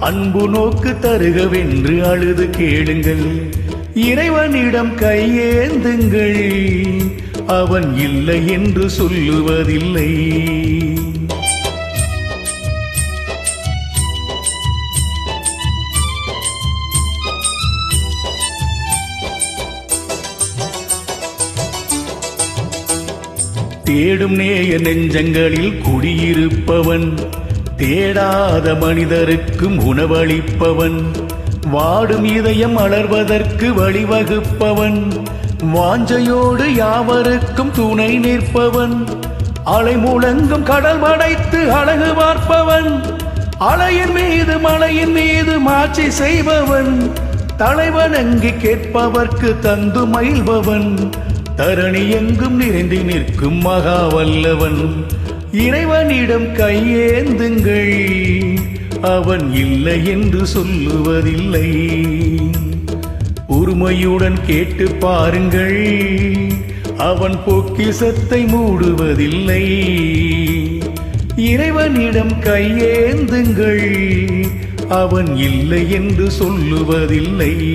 அன்பு நோக்கு தருகவென்று அழுது கேளுங்கள். இறைவனிடம் கையேந்துங்கள். அவன் இல்லை என்று சொல்லுவதில்லை. தேடும் நேய நெஞ்சங்களில் குடியிருப்பவன் தேடாத மனிதருக்கும் உணவளிப்பவன் வாடும் இதயம் அலர்வதற்கு வழிவகுப்பவன் வாஞ்சையோடு யாவருக்கும் துணை நிற்பவன் அலை முழங்கும் கடல் படைத்து அழகு பார்ப்பவன் அலையின் மீது மலையின் மீது மாட்சி செய்பவன் தலைவன் கேட்பவர்க்கு தந்து மயில்பவன் தரணி எங்கும் நிறைந்து நிற்கும் மகா வல்லவன் இறைவனிடம் கையேந்துங்கள். அவன் இல்லை என்று சொல்லுவதில்லை. உரிமையுடன் கேட்டு பாருங்கள். அவன் பொக்கிசத்தை மூடுவதில்லை. இறைவனிடம் கையேந்துங்கள். அவன் இல்லை என்று சொல்லுவதில்லை.